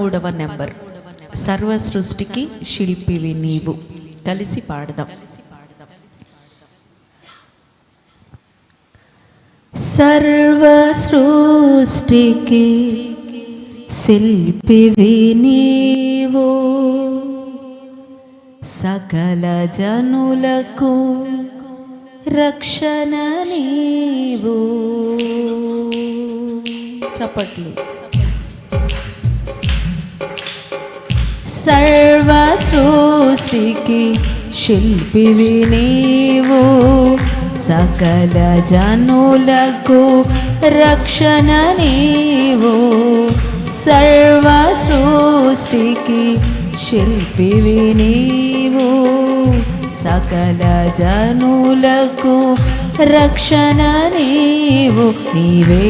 పదమూడవ నెంబర్. సర్వ సృష్టికి శిల్పివి నీవు. కలిసి పాడదాం. సర్వ సృష్టికి శిల్పివి నీవు. సకల జనులకు రక్షణ నీవు. చప్పట్లు. సృష్టికి శిల్పివి నీవు సకల జనులకు రక్షణ నీవు. సర్వ సృష్టికి శిల్పివి నీవు సకల జనులకు రక్షణ నీవు. నీవే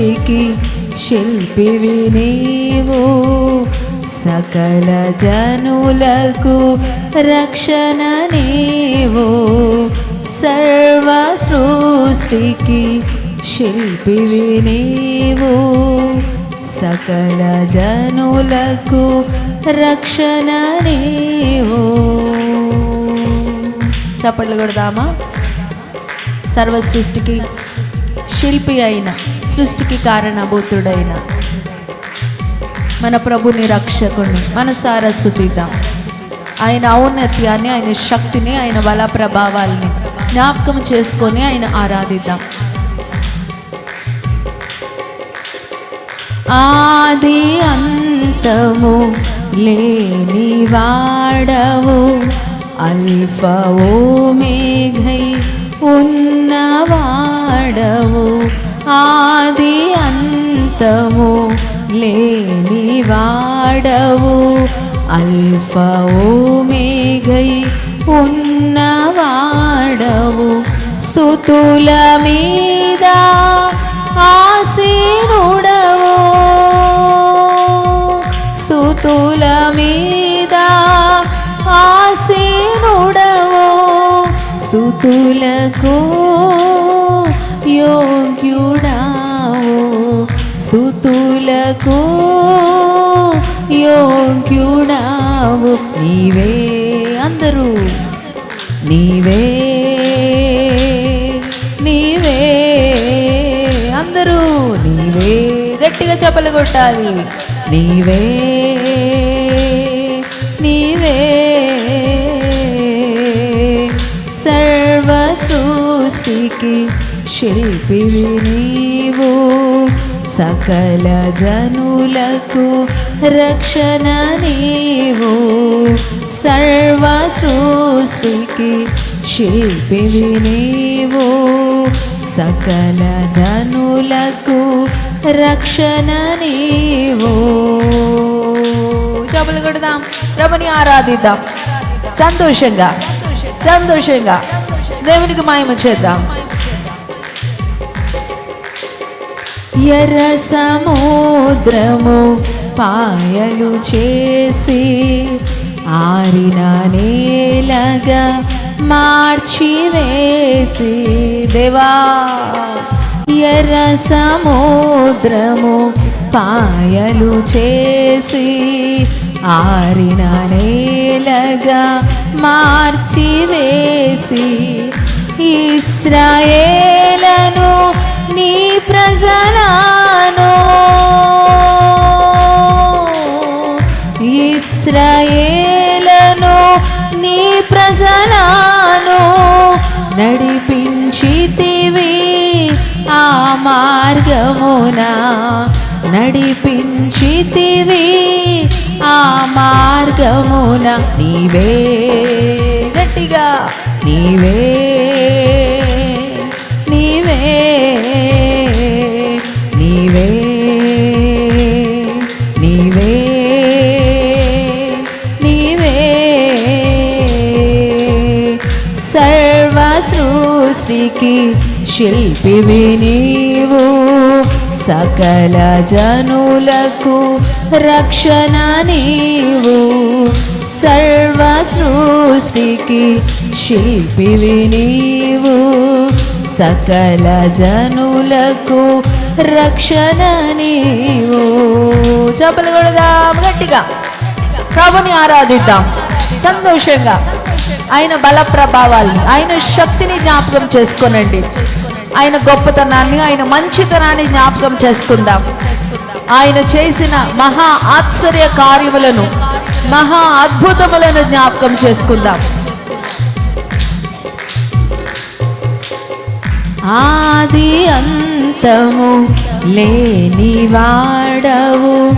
సృష్టికి శిల్పివి నీవు సకల జనులకు రక్షణ నీవు. సర్వ సృష్టికి శిల్పివి నీవు సకల జనులకు రక్షణ నీవు. చప్పట్లు కొడదామా? సర్వ సృష్టికి శిల్పి అయిన సృష్టికి కారణభూతుడైన మన ప్రభుని రక్షకుని మన స్థుతిద్దాం. ఆయన ఔన్నత్యాన్ని ఆయన శక్తిని ఆయన బల ప్రభావాల్ని జ్ఞాపకం చేసుకొని ఆయన ఆరాధిద్దాం. ఆది అంతము లేని వాడవు అల్ఫవో మేఘై ఉన్నవాడవు ఆది అంతము లేని వాడవు. అల్ఫా ఓమేఘై ఉన్నవాడవు. స్థుతుల మీద ఆసీనుడవు స్థుతుల మీద ఆసీనుడవు స్థుతులకు యో స్థుతులకు యోగ్యుడావు. నీవే అందరూ. నీవే. నీవే అందరూ. నీవే గట్టిగా చెప్పలు కొట్టాలి. నీవే. నీవే. సర్వ సృష్టికి శిల్పివి నీవు. సకల జనులకు రక్షణ నీవు. సర్వ సృష్టికి శిల్పివి నీవు. సకల జనులకు రక్షణ నీవు. చెప్పులు కొడదాం. ప్రభుని ఆరాధిద్దాం. సంతోషంగా సంతోషంగా దేవునికి మాయము చేద్దాం. ఎర్ర సముద్రము పాయలు చేసి ఆరిన నేలగా మార్చివేసి దేవా ఎర్ర సముద్రము పాయలు చేసి ఆరిన నేలగా మార్చివేసి ఇస్రాయేలను నీ ప్రజలను. ఇస్రాయేలను నీ ప్రజలను నడిపించితివి ఆ మార్గమున. నడిపించితివి ఆ మార్గమున నీవే సృష్టికి శిల్పివి నీవు సకల జనులకు రక్షణ నీవు. సర్వ సృష్టికి శిల్పివి నీవు సకల జనులకు రక్షణ నీవు. చెప్పలు కొడదాం గట్టిగా. ప్రభుని ఆరాధిద్దాం. సంతోషంగా. ఆయన బల ప్రభావాల్ని ఆయన శక్తిని జ్ఞాపకం చేసుకోనండి. ఆయన గొప్పతనాన్ని ఆయన మంచితనాన్ని జ్ఞాపకం చేసుకుందాం. ఆయన చేసిన మహా ఆశ్చర్య కార్యములను మహా అద్భుతములను జ్ఞాపకం చేసుకుందాం. ఆది అంతము లేని వాడవు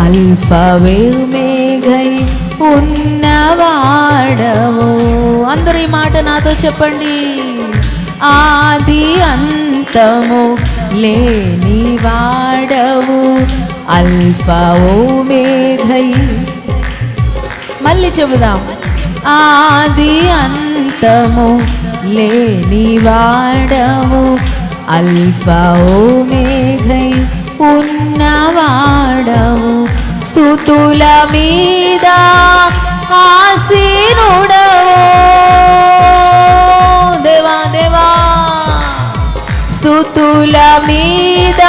అల్ఫవేమేఘై ఉన్నవాడవు. అందరూ ఈ మాట నాతో చెప్పండి. ఆది అంతము లేని వాడవు అల్ఫా ఓమేఘై. మళ్ళీ చెబుదాం. ఆది అంతము లేని వాడము అల్ఫా మేఘై ఉన్నవాడవు. స్థుతుల మీద ఆసీనుడవు దేవా దేవా. స్థుతుల మీద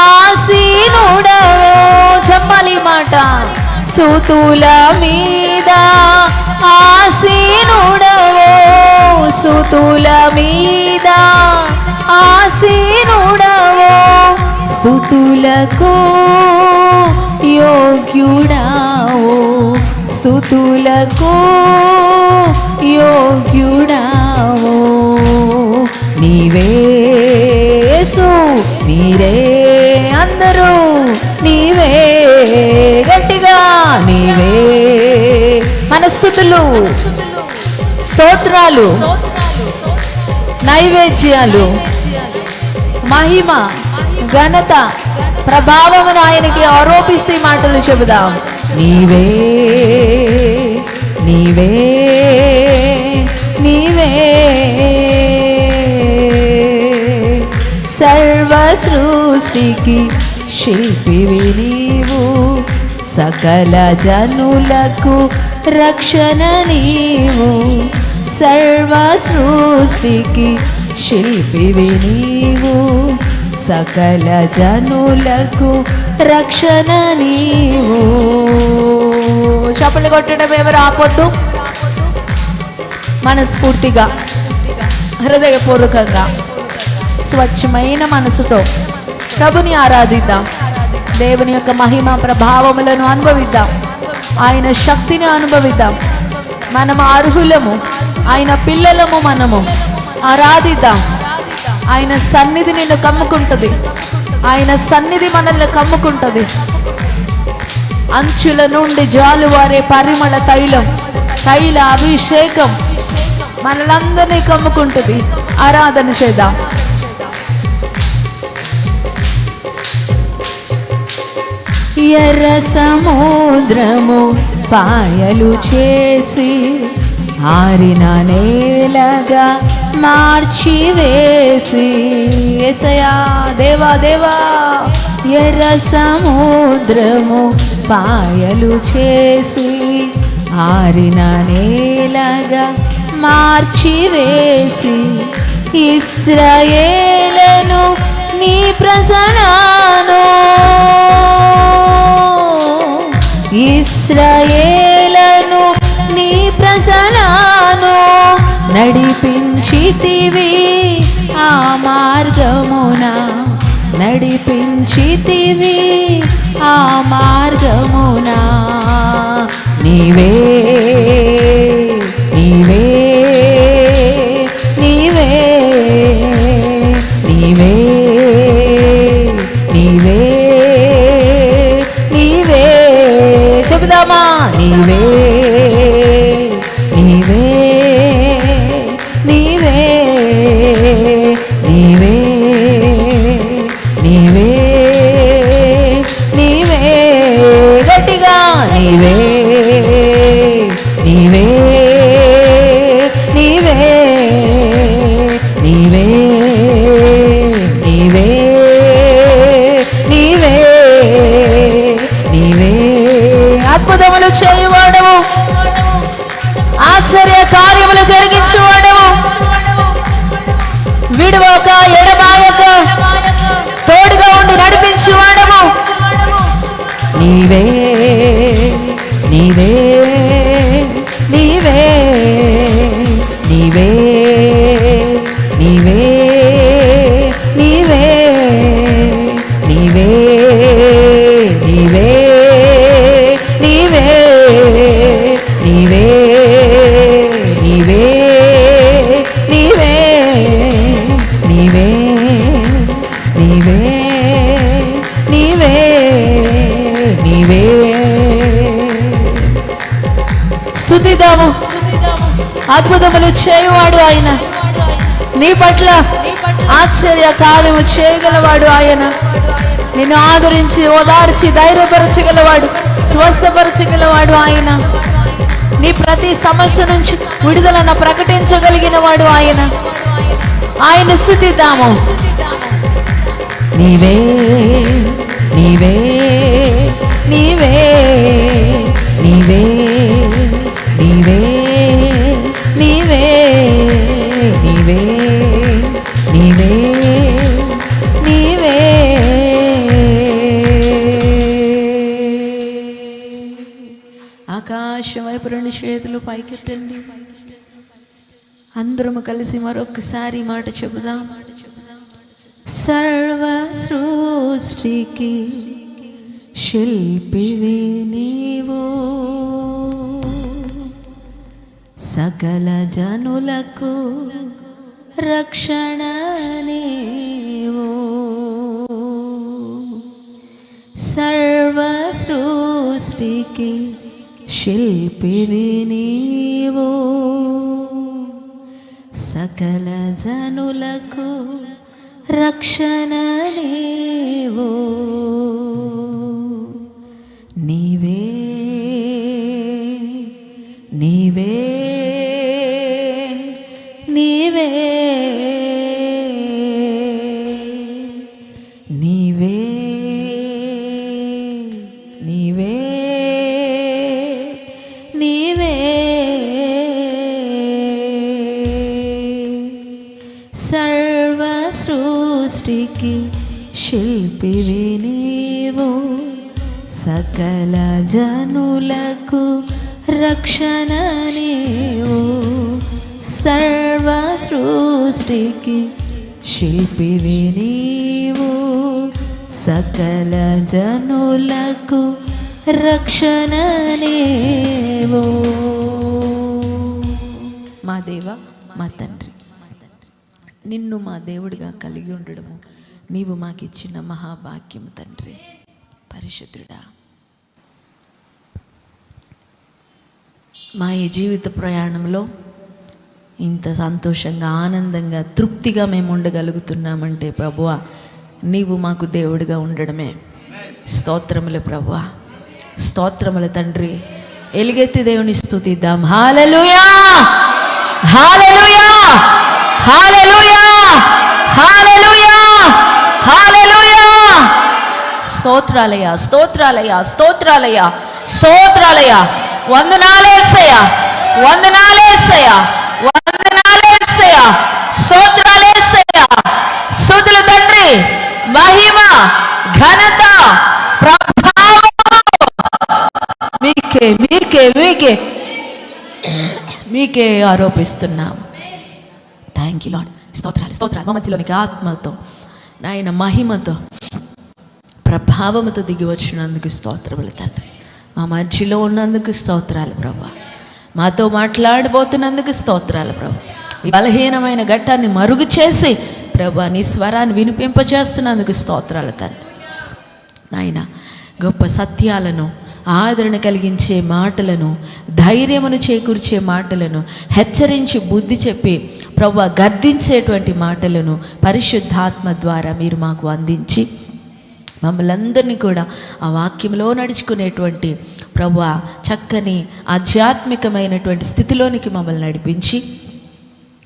ఆసీనుడవు చెప్పాలి మాట. స్థుతుల మీద ఆసీనుడవు స్థుతుల మీద ఆసీనుడవు స్థుతులకు యోగ్యుడావు స్థుతులకు యోగ్యుడావు. నీవేసు నీరే అందరూ నీవే గట్టిగా నీవే మన స్థుతులు స్తోత్రాలు నైవేద్యాలు మహిమ. ఘనత ప్రభావమును ఆయనకి ఆరోపిస్తూ మాటలు చెబుదాం. నీవే నీవే నీవే. సర్వ సృష్టికి శిల్పివి నీవు సకల జనులకు రక్షణ నీవు. సర్వ సృష్టికి శిల్పివి నీవు సకల జనులకు రక్షణ నీవు. చప్పలు కొట్టడం ఎవరు ఆపొద్దు. మనస్ఫూర్తిగా హృదయపూర్వకంగా స్వచ్ఛమైన మనసుతో ప్రభుని ఆరాధిద్దాం. దేవుని యొక్క మహిమ ప్రభావములను అనుభవిద్దాం. ఆయన శక్తిని అనుభవిద్దాం. మనము అర్హులము. ఆయన పిల్లలము మనము. ఆరాధిద్దాం. ఆయన సన్నిధి నిన్ను కమ్ముకుంటుంది. ఆయన సన్నిధి మనల్ని కమ్ముకుంటుంది. అంచుల నుండి జాలువారే పరిమళ తైలం తైల అభిషేకం మనలందరినీ కమ్ముకుంటుంది. ఆరాధన చేద్దాం. ఎర్ర సముద్రము పాయలు చేసి ఆరిన నేలగా మార్చి వేసి ఎసయా దేవా దేవా ఎర్ర సముద్రము పాయలు చేసి ఆరిన నేలగా మార్చి వేసి నీ ప్రసనాను. ఇస్రయే నడిపించితివి ఆ మార్గమున నడిపించితివి ఆ మార్గమున నీవే చేయువాడు ఆయన. నీ పట్ల ఆశ్చర్య కార్యము చేయగలవాడు ఆయన. నిన్ను ఆదరించి ఓదార్చి ధైర్యపరచగలవాడు స్వస్థపరచగలవాడు ఆయన. నీ ప్రతి సమస్య నుంచి విడుదలను ప్రకటించగలిగిన వాడు ఆయన ఆయన స్థుతిద్దాము నీవే నీవే నీవే నీవే నీవే. చేతులు పైకెత్తండి అందరము కలిసి మరొకసారి మాట చెబుదాం. సర్వ సృష్టికి శిల్పివి నీవు. సకల జనులకు రక్షణ నీవు. సర్వ సృష్టికి శిల్పివి నీవు. సకల జనులకు రక్షణ నీవు. నీవే నీవే నీవే జనులకు రక్షణ నీవు. సర్వ సృష్టికి శిల్పివి నీవు. సకల జనులకు రక్షణ నీవు. మా దేవ మా తండ్రి నిన్ను మా దేవుడిగా కలిగి ఉండడము నీవు మాకిచ్చిన మహాభాగ్యం తండ్రి. పరిశుద్ధుడా. మా ఈ జీవిత ప్రయాణంలో ఇంత సంతోషంగా ఆనందంగా తృప్తిగా మేము ఉండగలుగుతున్నామంటే ప్రభువ నీవు మాకు దేవుడిగా ఉండడమే. స్తోత్రములు ప్రభువ. స్తోత్రముల తండ్రి. ఎలుగెత్తి దేవుని స్థుతిద్దాం hallelujah! Hallelujah! Hallelujah! Hallelujah! Hallelujah! స్తోత్రాలయ స్తోత్రాలయ స్తోత్రాలయ స్తోత్రాలయ వందనాలేసయ్యా వందనాలేసయ్యా వందనాలేసయ్యా స్తోత్రాలేసయ్యా స్తుతులు తండ్రి. మహిమ ఘనత ప్రభావం. మీకే మీకే మీకే. మీకే ఆరోపిస్తున్నాం. థ్యాంక్ యూ లాడ్ స్తోత్రాలు స్తోత్రాలు. మా మధ్యలోనికి ఆత్మతో నాయన మహిమతో ప్రభావముతో దిగి వచ్చినందుకు స్తోత్రములు తండ్రి. మా మధ్యలో ఉన్నందుకు స్తోత్రాలు ప్రభా. మాతో మాట్లాడబోతున్నందుకు స్తోత్రాలు ప్రభు. ఈ బలహీనమైన ఘట్టాన్ని మరుగు చేసి ప్రభా నీ స్వరాన్ని వినిపింపజేస్తున్నందుకు స్తోత్రాలు తండ్రి. నాయన గొప్ప సత్యాలను ఆదరణ కలిగించే మాటలను ధైర్యమును చేకూర్చే మాటలను హెచ్చరించి బుద్ధి చెప్పి ప్రభు గర్దించేటువంటి మాటలను పరిశుద్ధాత్మ ద్వారా మీరు మాకు అందించి మమ్మల్ని అందరినీ కూడా ఆ వాక్యంలో నడుచుకునేటువంటి ప్రభు చక్కని ఆధ్యాత్మికమైనటువంటి స్థితిలోనికి మమ్మల్ని నడిపించి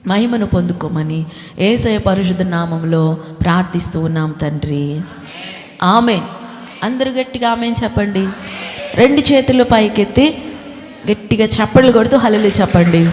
మహిమను పొందుకోమని ఏసయ పరిశుద్ధ నామంలో ప్రార్థిస్తూ ఉన్నాం తండ్రి. ఆమె అందరు గట్టిగా ఆమె చెప్పండి. రెండు చేతులు పైకెత్తి గట్టిగా చప్పళ్ళు కొడుతూ హలలు చెప్పండి.